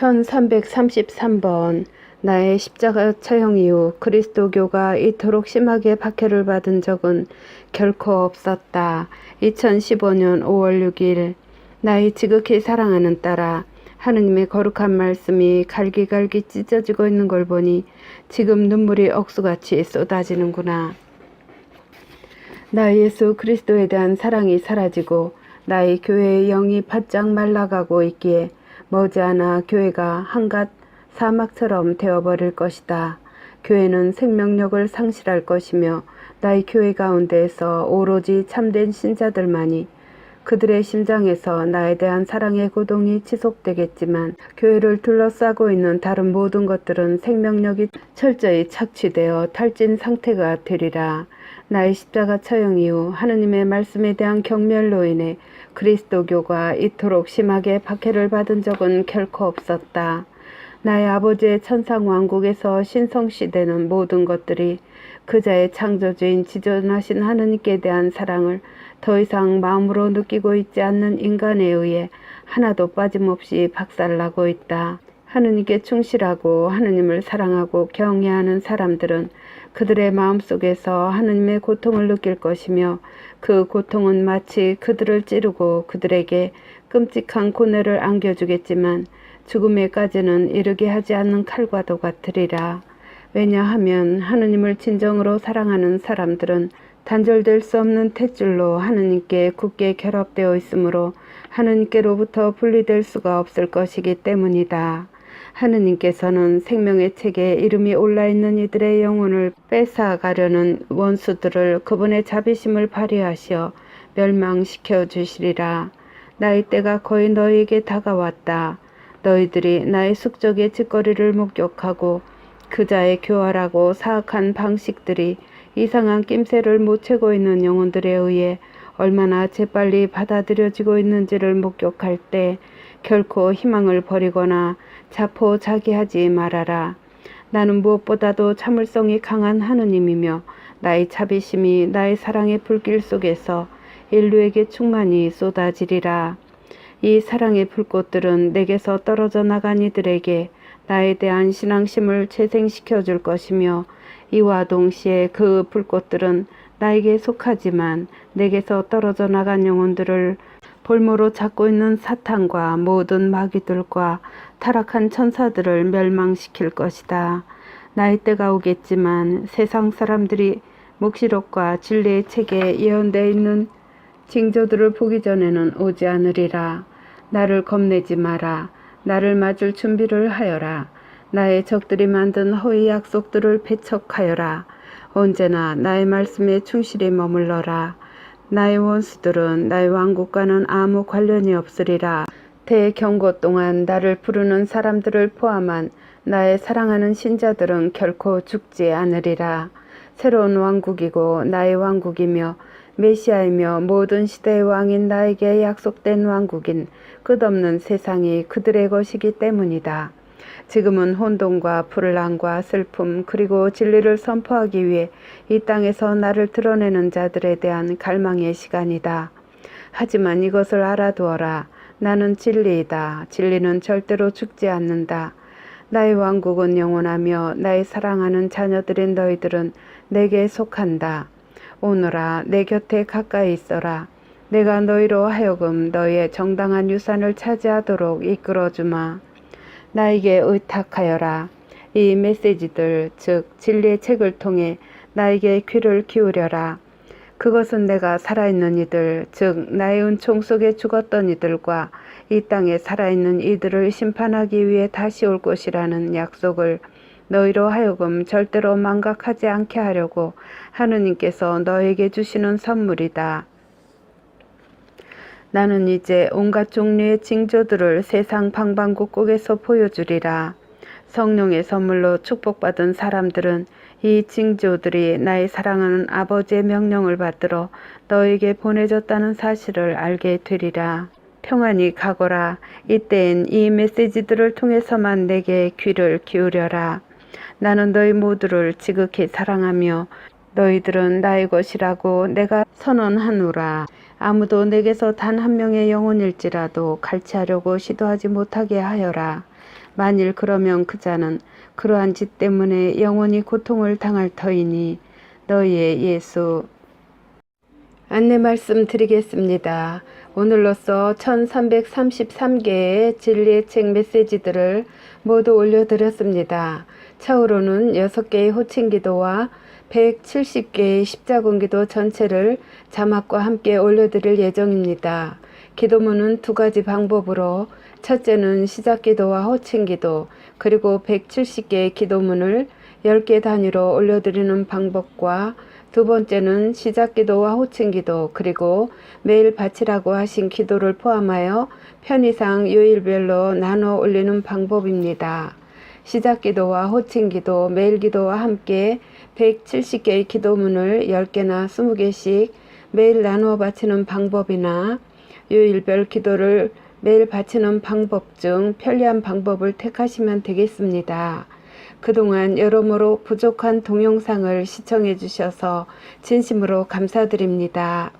1333번 나의 십자가 처형 이후 그리스도교가 이토록 심하게 박해를 받은 적은 결코 없었다. 2015년 5월 6일 나의 지극히 사랑하는 딸아 하느님의 거룩한 말씀이 갈기갈기 찢어지고 있는 걸 보니 지금 눈물이 억수같이 쏟아지는구나. 나 예수 그리스도에 대한 사랑이 사라지고 나의 교회의 영이 바짝 말라가고 있기에 머지않아 교회가 한갓 사막처럼 되어버릴 것이다. 교회는 생명력을 상실할 것이며 나의 교회 가운데에서 오로지 참된 신자들만이 그들의 심장에서 나에 대한 사랑의 고동이 지속되겠지만 교회를 둘러싸고 있는 다른 모든 것들은 생명력이 철저히 착취되어 탈진 상태가 되리라. 나의 십자가 처형 이후 하느님의 말씀에 대한 경멸로 인해 그리스도교가 이토록 심하게 박해를 받은 적은 결코 없었다. 나의 아버지의 천상 왕국에서 신성시되는 모든 것들이 그자의 창조주인 지존하신 하느님께 대한 사랑을 더 이상 마음으로 느끼고 있지 않는 인간에 의해 하나도 빠짐없이 박살나고 있다. 하느님께 충실하고 하느님을 사랑하고 경외하는 사람들은 그들의 마음속에서 하느님의 고통을 느낄 것이며 그 고통은 마치 그들을 찌르고 그들에게 끔찍한 고뇌를 안겨주겠지만 죽음에까지는 이르게 하지 않는 칼과도 같으리라. 왜냐하면 하느님을 진정으로 사랑하는 사람들은 단절될 수 없는 탯줄로 하느님께 굳게 결합되어 있으므로 하느님께로부터 분리될 수가 없을 것이기 때문이다. 하느님께서는 생명의 책에 이름이 올라 있는 이들의 영혼을 뺏어가려는 원수들을 그분의 자비심을 발휘하시어 멸망시켜 주시리라. 나의 때가 거의 너희에게 다가왔다. 너희들이 나의 숙적의 짓거리를 목격하고 그자의 교활하고 사악한 방식들이 이상한 낌새를 못 채고 있는 영혼들에 의해 얼마나 재빨리 받아들여지고 있는지를 목격할 때 결코 희망을 버리거나 자포자기하지 말아라. 나는 무엇보다도 참을성이 강한 하느님이며 나의 자비심이 나의 사랑의 불길 속에서 인류에게 충만히 쏟아지리라. 이 사랑의 불꽃들은 내게서 떨어져 나간 이들에게 나에 대한 신앙심을 재생시켜 줄 것이며 이와 동시에 그 불꽃들은 나에게 속하지만 내게서 떨어져 나간 영혼들을 볼모로 잡고 있는 사탄과 모든 마귀들과 타락한 천사들을 멸망시킬 것이다. 나의 때가 오겠지만 세상 사람들이 묵시록과 진리의 책에 예언되어 있는 징조들을 보기 전에는 오지 않으리라. 나를 겁내지 마라. 나를 맞을 준비를 하여라. 나의 적들이 만든 허위 약속들을 배척하여라. 언제나 나의 말씀에 충실히 머물러라. 나의 원수들은 나의 왕국과는 아무 관련이 없으리라. 대경고 동안 나를 부르는 사람들을 포함한 나의 사랑하는 신자들은 결코 죽지 않으리라. 새로운 왕국이고 나의 왕국이며 메시아이며 모든 시대의 왕인 나에게 약속된 왕국인 끝없는 세상이 그들의 것이기 때문이다. 지금은 혼돈과 불란과 슬픔 그리고 진리를 선포하기 위해 이 땅에서 나를 드러내는 자들에 대한 갈망의 시간이다. 하지만 이것을 알아두어라. 나는 진리이다. 진리는 절대로 죽지 않는다. 나의 왕국은 영원하며 나의 사랑하는 자녀들인 너희들은 내게 속한다. 오너라 내 곁에 가까이 있어라. 내가 너희로 하여금 너희의 정당한 유산을 차지하도록 이끌어주마. 나에게 의탁하여라. 이 메시지들, 즉 진리의 책을 통해 나에게 귀를 기울여라. 그것은 내가 살아있는 이들, 즉 나의 은총 속에 죽었던 이들과 이 땅에 살아있는 이들을 심판하기 위해 다시 올 것이라는 약속을 너희로 하여금 절대로 망각하지 않게 하려고 하느님께서 너에게 주시는 선물이다. 나는 이제 온갖 종류의 징조들을 세상 방방곡곡에서 보여주리라. 성령의 선물로 축복받은 사람들은 이 징조들이 나의 사랑하는 아버지의 명령을 받들어 너에게 보내졌다는 사실을 알게 되리라. 평안히 가거라. 이때엔 이 메시지들을 통해서만 내게 귀를 기울여라. 나는 너희 모두를 지극히 사랑하며 너희들은 나의 것이라고 내가 선언하노라. 아무도 내게서 단 한 명의 영혼일지라도 갈취하려고 시도하지 못하게 하여라. 만일 그러면 그 자는 그러한 짓 때문에 영원히 고통을 당할 터이니 너희의 예수 안내 말씀 드리겠습니다. 오늘로써 1333개의 진리의 책 메시지들을 모두 올려드렸습니다. 차후로는 6개의 호칭 기도와 170개의 십자군 기도 전체를 자막과 함께 올려드릴 예정입니다. 기도문은 두 가지 방법으로 첫째는 시작 기도와 호칭 기도 그리고 170개의 기도문을 10개 단위로 올려드리는 방법과 두 번째는 시작 기도와 호칭 기도 그리고 매일 바치라고 하신 기도를 포함하여 편의상 요일별로 나눠 올리는 방법입니다. 시작 기도와 호칭 기도, 매일 기도와 함께 170개의 기도문을 10개나 20개씩 매일 나누어 바치는 방법이나 요일별 기도를 매일 바치는 방법 중 편리한 방법을 택하시면 되겠습니다. 그동안 여러모로 부족한 동영상을 시청해 주셔서 진심으로 감사드립니다.